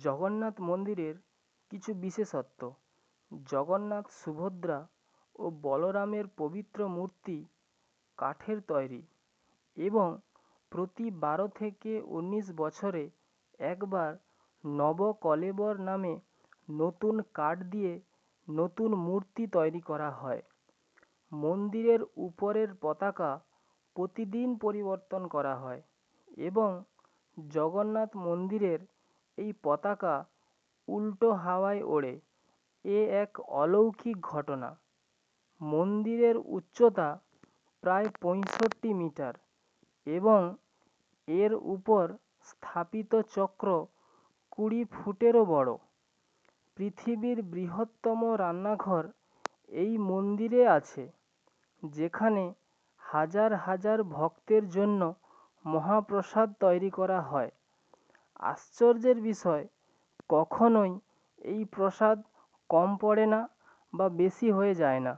জগন্নাথ মন্দিরের কিছু বিশেষত্ব। জগন্নাথ সুভদ্রা ও বলরামের পবিত্র মূর্তি কাঠের তৈরি এবং প্রতি বারো থেকে উনিশ বছরে একবার নবকলেবর নামে নতুন কাঠ দিয়ে নতুন মূর্তি তৈরি করা হয়। মন্দিরের উপরের পতাকা প্রতিদিন পরিবর্তন করা হয় এবং জগন্নাথ মন্দিরের এই পতাকা উল্টো হাওয়ায় ওড়ে। এ এক অলৌকিক ঘটনা। মন্দিরের উচ্চতা প্রায় পঁয়ষট্টি মিটার এবং এর উপর স্থাপিত চক্র কুড়ি ফুটেরও বড়। পৃথিবীর বৃহত্তম রান্নাঘর এই মন্দিরে আছে, যেখানে হাজার হাজার ভক্তের জন্য মহাপ্রসাদ তৈরি করা হয়। আশ্চর্যের বিষয়। কখনোই এই প্রসাদ কম পড়ে না বা বেশি হয়ে যায় না।